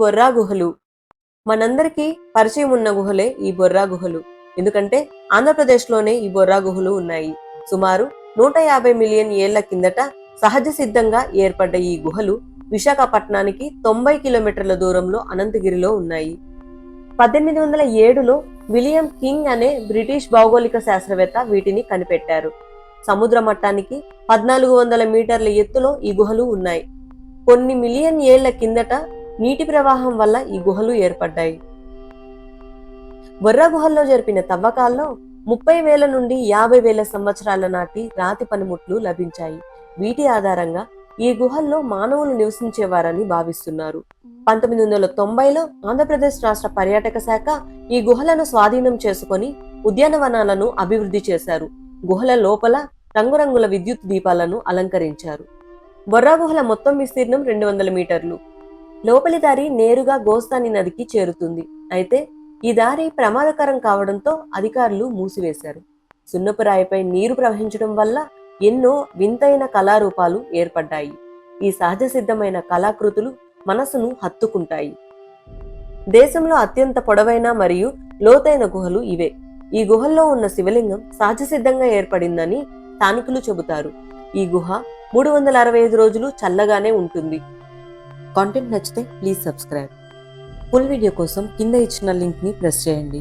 బొర్రా గుహలు. మనందరికీ పరిచయం ఉన్న గుహలే ఈ బొర్రా గుహలు. ఎందుకంటే ఆంధ్రప్రదేశ్లోనే ఈ బొర్రా గుహలు ఉన్నాయి. సుమారు నూట యాభై మిలియన్ ఏళ్ళ కిందట సహజ సిద్ధంగా ఏర్పడ్డ ఈ గుహలు విశాఖపట్నానికి తొంభై కిలోమీటర్ల దూరంలో అనంతగిరిలో ఉన్నాయి. పద్దెనిమిది వందల ఏడులో విలియం కింగ్ అనే బ్రిటిష్ భౌగోళిక శాస్త్రవేత్త వీటిని కనిపెట్టారు. సముద్ర మట్టానికి పద్నాలుగు వందల మీటర్ల ఎత్తులో ఈ గుహలు ఉన్నాయి. కొన్ని మిలియన్ ఏళ్ళ కిందట నీటి ప్రవాహం వల్ల ఈ గుహలు ఏర్పడ్డాయి. బొర్ర గుహల్లో జరిపిన తవ్వకాల్లో ముప్పై వేల నుండి యాభై వేల సంవత్సరాల నాటి రాతి పనిముట్లు లభించాయి. వీటి ఆధారంగా ఈ గుహల్లో మానవులు నివసించేవారని భావిస్తున్నారు. పంతొమ్మిది వందల తొంభైలో ఆంధ్రప్రదేశ్ రాష్ట్ర పర్యాటక శాఖ ఈ గుహలను స్వాధీనం చేసుకొని ఉద్యానవనాలను అభివృద్ధి చేశారు. గుహల లోపల రంగురంగుల విద్యుత్ దీపాలను అలంకరించారు. బొర్రా గుహల మొత్తం విస్తీర్ణం రెండు వందల మీటర్లు. లోపలి దారి నేరుగా గోస్తాని నదికి చేరుతుంది. అయితే ఈ దారి ప్రమాదకరం కావడంతో అధికారులు మూసివేశారు. సున్నపురాయిపై నీరు ప్రవహించడం వల్ల ఎన్నో వింతైన కళారూపాలు ఏర్పడ్డాయి. ఈ సహజ సిద్ధమైన కళాకృతులు మనసును హత్తుకుంటాయి. దేశంలో అత్యంత పొడవైన మరియు లోతైన గుహలు ఇవే. ఈ గుహల్లో ఉన్న శివలింగం సహజ సిద్ధంగా ఏర్పడిందని స్థానికులు చెబుతారు. ఈ గుహ మూడు వందల అరవై ఐదు రోజులు చల్లగానే ఉంటుంది. కాంటెంట్ నచ్చితే ప్లీజ్ సబ్స్క్రైబ్ ఫుల్ వీడియో కోసం కింద ఇచ్చిన లింక్ని ప్రెస్ చేయండి.